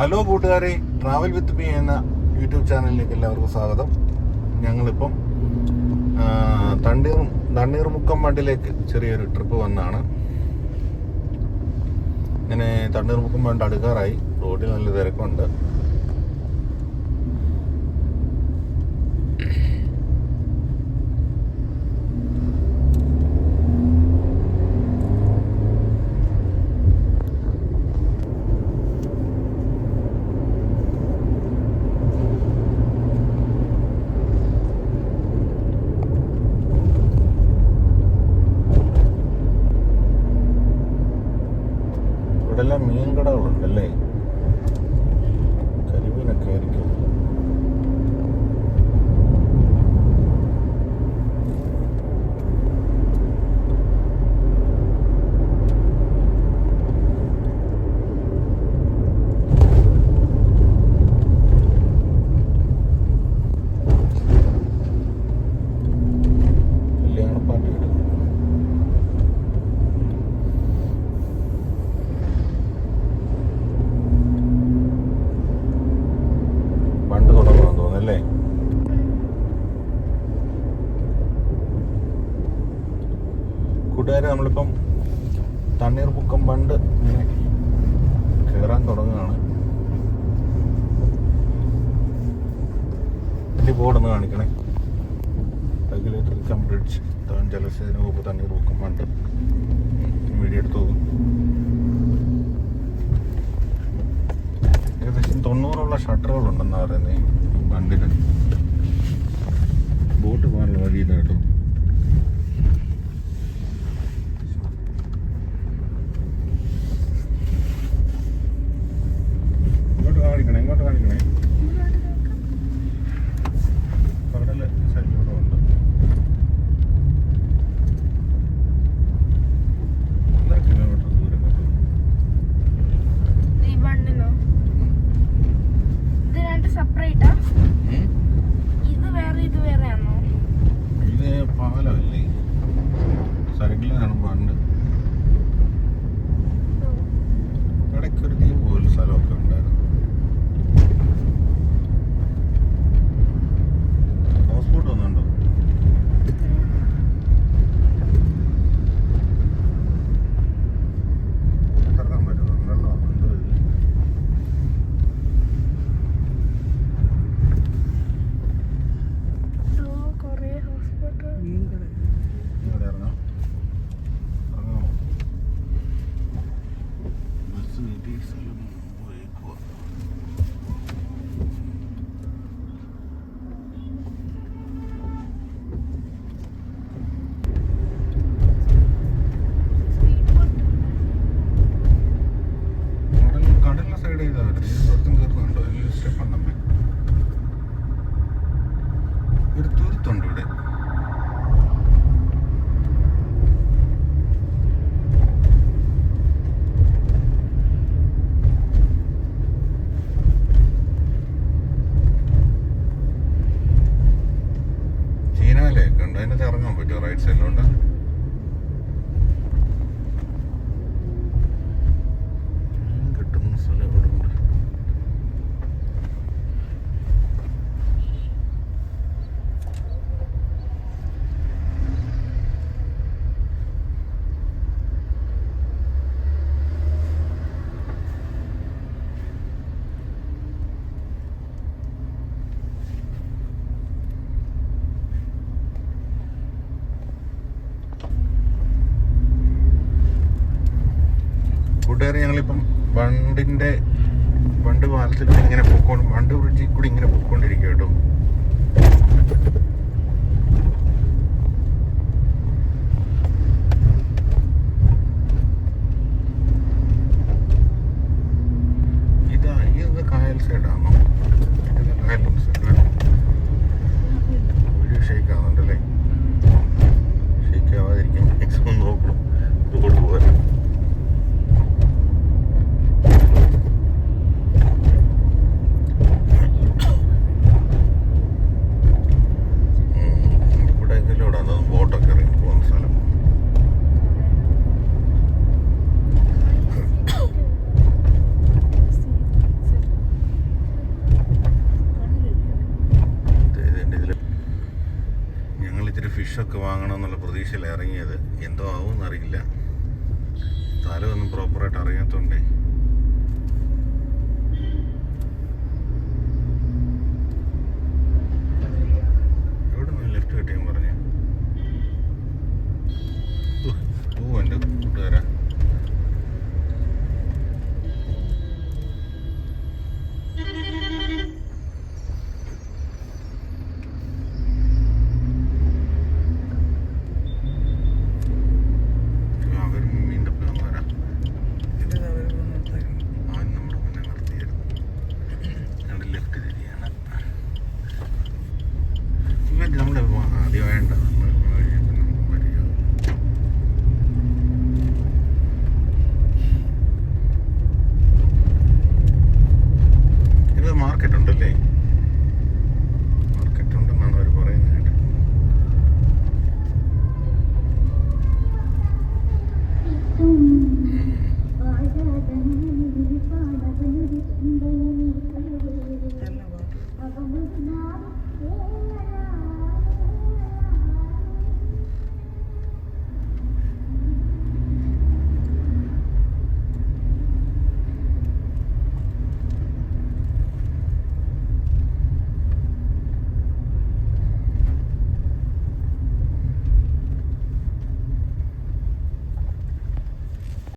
Hello കൂട്ടുകാരെ travel with me എന്ന YouTube ചാനലിലേക്ക് എല്ലാവർക്കും സ്വാഗതം. ഞങ്ങളിപ്പം തണ്ണീർ തണ്ണീർമുക്കം ബണ്ടിലേക്ക് ചെറിയൊരു ട്രിപ്പ് വന്നാണ്. ഇങ്ങനെ തണ്ണീർമുക്കം ബണ്ട് അടുക്കാറായി. റോഡിൽ നല്ല തിരക്കുണ്ട്. കൂട്ടുകാരെ തണ്ണീർ പൊക്കം ബണ്ട് ഇങ്ങനെ കയറാൻ തുടങ്ങുകയാണ്. വണ്ടി ബോർഡൊന്ന് കാണിക്കണേ. റെഗുലേറ്റർ കംപ്ലീറ്റ് ബ്രിഡ്ജ് താൻ ജലസേന വകുപ്പ് തണ്ണീർമുക്കം ബണ്ട് വീഡിയോ എടുത്തു പോകും ഏകദേശം തൊണ്ണൂറുള്ള ഷട്ടറുകളുണ്ടെന്നാണ് പറയുന്നത് ഈ വണ്ടിയിൽ ബോട്ട് പോകാനുള്ള വഴിയില്ല ഇറങ്ങാൻ പറ്റുമോ? റൈറ്റ് സൈഡിലോട്ട് കൂട്ടുകാരെ ഞങ്ങളിപ്പം വണ്ടിന്റെ വണ്ട് പാലത്തിൽ ഇങ്ങനെ പൊക്കോണ്ട് വണ്ട് ബ്രിഡ്ജിൽ കൂടി ഇങ്ങനെ പൊക്കോണ്ടിരിക്കും കേട്ടോ. വാങ്ങണം വാങ്ങണമെന്നുള്ള പ്രതീക്ഷയിൽ ഇറങ്ങിയത് എന്തോ ആവുമെന്നറിയില്ല. സ്ഥലമൊന്നും പ്രോപ്പറായിട്ട് അറിയാത്തതുകൊണ്ടേ